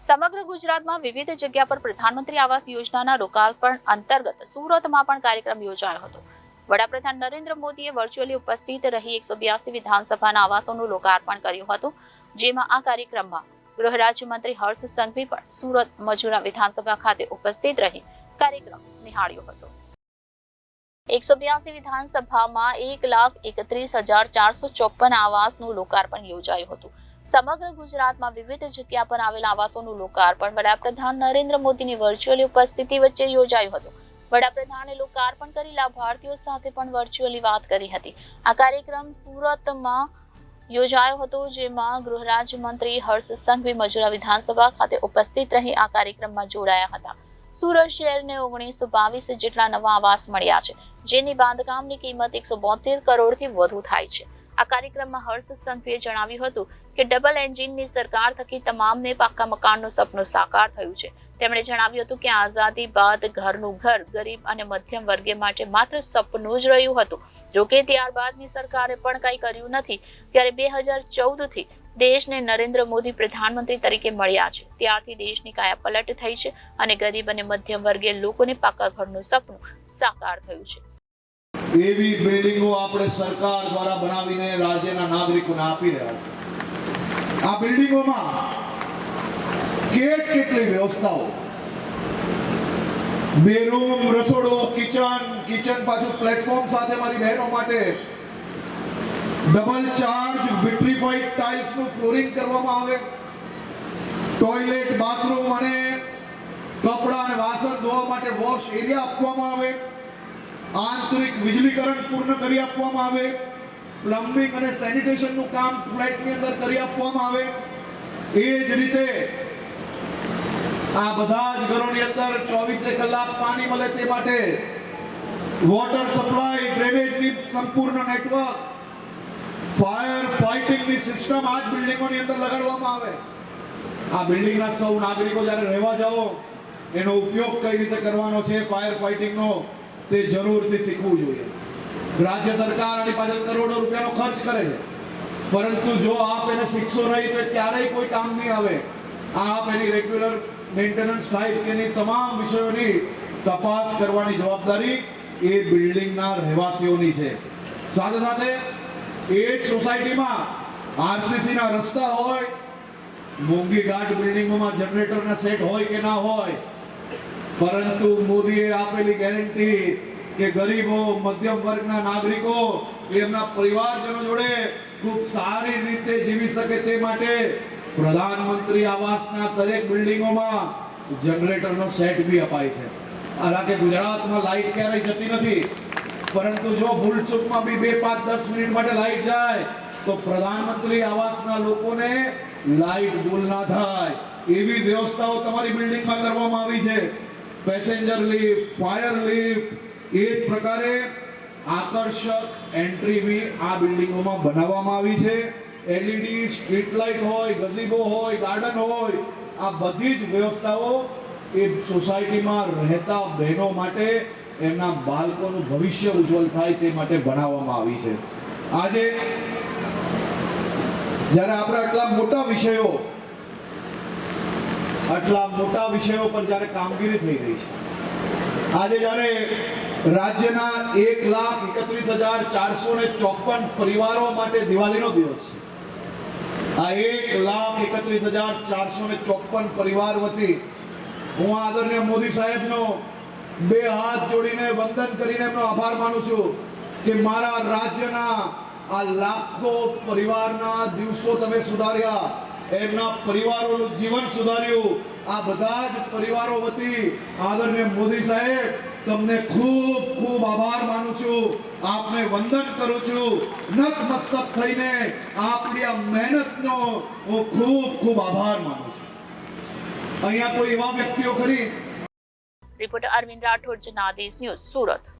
સમગ્ર ગુજરાતમાં વિવિધ જગ્યા પર પ્રધાનમંત્રી આવાસ યોજનાના લોકાર્પણ અંતર્ગત સુરતમાં પણ કાર્યક્રમ યોજાયો હતો. વડાપ્રધાન નરેન્દ્ર મોદીએ વર્ચ્યુઅલી ઉપસ્થિત રહી એકસો વિધાનસભાના આવાસોનું લોકાર્પણ કર્યું હતું, જેમાં આ કાર્યક્રમમાં ગૃહ રાજ્યમંત્રી હર્ષ સંઘવી પણ સુરત મજુરા વિધાનસભા ખાતે ઉપસ્થિત રહી કાર્યક્રમ નિહાળ્યો હતો. એકસો બ્યાસી વિધાનસભામાં એક લાખ એકત્રીસ હજાર ચારસો ચોપન આવાસનું લોકાર્પણ યોજાયું હતું. સમગ્ર ગુજરાતમાં વિવિધ જગ્યા પર આવેલા આવાસોનું લોકાર્પણ વડાપ્રધાન નરેન્દ્ર મોદીની વર્ચ્યુઅલી ઉપસ્થિતિ વચ્ચે યોજાયું હતું. વડાપ્રધાને લોકાર્પણ કરી લાભાર્થીઓ સાથે પણ વર્ચ્યુઅલી વાત કરી હતી. આ કાર્યક્રમ સુરતમાં યોજાયો હતો, જેમાં ગૃહ મંત્રી હર્ષ સંઘવી મજુરા વિધાનસભા ખાતે ઉપસ્થિત રહી આ કાર્યક્રમમાં જોડાયા હતા. સુરત શહેરને ઓગણીસો બાવીસ જેટલા નવા આવાસ મળ્યા છે, જેની બાંધકામની કિંમત એકસો બોતેર કરોડથી વધુ થાય છે. આ કાર્યક્રમમાં હર્ષ સંઘવીએ જણાવ્યું હતું કે ડબલ એન્જિનની સરકાર થકી તમામને પાક્કા મકાનનું સપનું સાકાર થયું છે. તેમણે જણાવ્યું હતું કે આઝાદી બાદ ઘરનું ઘર ગરીબ અને મધ્યમ વર્ગે માટે માત્ર સપનું જ રહ્યું હતું. જોકે ત્યારબાદની સરકારે પણ કંઈ કર્યું નથી. ત્યારે બે હજાર ચૌદથી દેશને નરેન્દ્ર મોદી પ્રધાનમંત્રી તરીકે મળ્યા છે. ત્યારથી દેશની કાયા પલટ થઈ છે અને ગરીબ અને મધ્યમ વર્ગીય લોકોને પાકા ઘરનું સપનું સાકાર થયું છે. એવી બિલ્ડિંગો આપણે સરકાર દ્વારા બનાવીને રાજ્યના નાગરિકોને આપી રહ્યા છે. આ બિલ્ડિંગોમાં કેટ કેટલી વ્યવસ્થાઓ? બે રૂમ, રસોડો, કિચન કિચન પાછું પ્લેટફોર્મ સાથે મારી બહેનો માટે ડબલ ચાર્જ વિટ્રીફાઈડ ટાઇલ્સનું ફ્લોરિંગ કરવામાં આવે. ટોયલેટ બાથરૂમ અને કપડાં અને વાસણ ધોવા માટે વોશ એરિયા આપવામાં આવે. આંતરિક વીજળીકરણ પૂર્ણ કરી આપવામાં આવે. પ્લમ્બિંગ અને સેનિટેશનનું કામ ફ્લેટની અંદર કરી આપવામાં આવે. એ જ રીતે આ બધા જ ઘરોની અંદર ચોવીસે કલાક પાણી મળે તે માટે વોટર સપ્લાય ડ્રેનેજની સંપૂર્ણ નેટવર્ક ફાયર ફાઇટિંગની સિસ્ટમ આ જ બિલ્ડિંગોની અંદર લગાડવામાં આવે. આ બિલ્ડિંગના સૌ નાગરિકો જ્યારે રહેવા જાઓ, એનો ઉપયોગ કઈ રીતે કરવાનો છે? ફાયર ફાઇટિંગનો તે જરૂરથી શીખવું જોઈએ. રાજ્ય સરકાર આની પાછળ કરોડો રૂપિયાનો ખર્ચ કરે છે. પરંતુ જો આપ એને શીખશો નહીં, તો ક્યારેય કોઈ કામ નહીં આવે. આપ એની રેગ્યુલર મેન્ટેનન્સ થાય કે એની તમામ વિષયોની તપાસ કરવાની જવાબદારી એ બિલ્ડિંગના રહેવાસીઓની છે. સાથે સાથે એ જ સોસાયટીમાં આરસીસીના રસ્તા હોય, મોંઘી ઘાટ બિલ્ડિંગોમાં જનરેટરના સેટ હોય કે ના હોય પરંતુ મોદીએ આપેલી ગેરંટી કે ગરીબો, મધ્યમ વર્ગના નાગરિકો, એમના પરિવારજનો જોડે ખૂબ સારી રીતે જીવી શકે તે માટે પ્રધાનમંત્રી આવાસના દરેક બિલ્ડિંગોમાં જનરેટરનો સેટ બી અપાય છે. હાલાકે ગુજરાતમાં લાઈટ ક્યારેય જતી નથી. પરંતુ જો ભૂલચૂકમાં બી બે, પાંચ, દસ મિનિટ માટે લાઈટ જાય, તો પ્રધાનમંત્રી આવાસના લોકોને લાઈટ ભૂલ ના થાય. એવી વ્યવસ્થાઓ તમારી બિલ્ડિંગમાં કરવામાં આવી છે. પેસેન્જર લિફ્ટ ફાયર લિફ્ટ એ જ પ્રકારે આકર્ષક એન્ટ્રી બી આ બિલ્ડિંગોમાં બનાવવામાં આવી છે. એલઈડી સ્ટ્રીટ લાઇટ હોય ગઝીબો હોય ગાર્ડન હોય, આ બધી જ વ્યવસ્થાઓ એ સોસાયટીમાં રહેતા બહેનો માટે, એમના બાળકોનું ભવિષ્ય ઉજ્જવલ થાય તે માટે બનાવવામાં આવી છે. આજે જ્યારે આપણે આટલા મોટા વિષયો આટલા મોટા વિષયો પર જ્યારે કામગીરી થઈ રહી છે. આજે જ્યારે રાજ્યના એક લાખ એકત્રીસ હજાર ચારસો ને ચોપન પરિવારો માટે દિવાળીનો દિવસ છે. આ એક લાખ એકત્રીસ હજાર ચારસો ને ચોપન પરિવાર વતી હું આદરણીય મોદી સાહેબનો બે હાથ જોડીને વંદન કરીને એમનો આભાર માનું છું કે મારા રાજ્યના આ લાખો પરિવારના દિવસો તમે સુધાર્યા. એમના પરિવારોનું જીવન સુધાર્યું. આ બધા જ પરિવારો વતી આદરણીય મોદી સાહેબ, તમને ખૂબ ખૂબ આભાર માનું છું. આપને વંદન કરું છું. નતમસ્તક થઈને આપની આ મહેનતનો હું ખૂબ ખૂબ આભાર માનું છું. અહીંયા કોઈ એવા વ્યક્તિઓ ખરી? Reporter Arvind Rathod, Janadesh news, Surat.